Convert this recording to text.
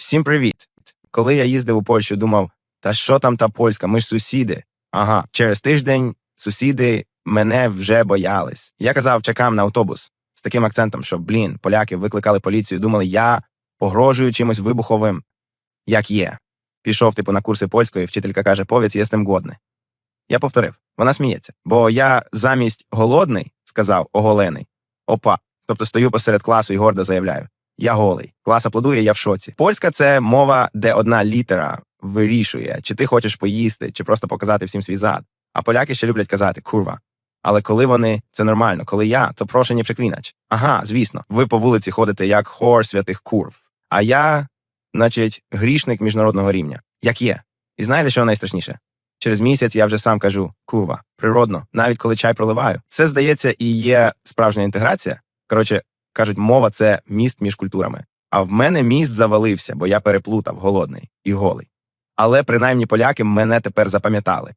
Всім привіт! Коли я їздив у Польщу, думав, та що там та польська, ми ж сусіди. Ага, через тиждень сусіди мене вже боялись. Я казав, чекам на автобус з таким акцентом, що, блін, поляки викликали поліцію, думали, я погрожую чимось вибуховим, як є. Пішов, типу, на курси польської, вчителька каже, повіць, я з тим годний. Я повторив, вона сміється, бо я замість голодний сказав оголений. Опа. Тобто стою посеред класу і гордо заявляю. Я голий. Клас аплодує, я в шоці. Польська це мова, де одна літера вирішує, чи ти хочеш поїсти, чи просто показати всім свій зад. А поляки ще люблять казати курва. Але коли вони це нормально, коли я, то прошу не приклінач. Ага, звісно, ви по вулиці ходите як хор святих курв. А я, значить, грішник міжнародного рівня, як є. І знаєте, що найстрашніше? Через місяць я вже сам кажу курва, природно, навіть коли чай проливаю. Це здається і є справжня інтеграція. Коротше, кажуть, мова це міст між культурами. А в мене міст завалився, бо я переплутав голодний і голий. Але принаймні поляки мене тепер запам'ятали.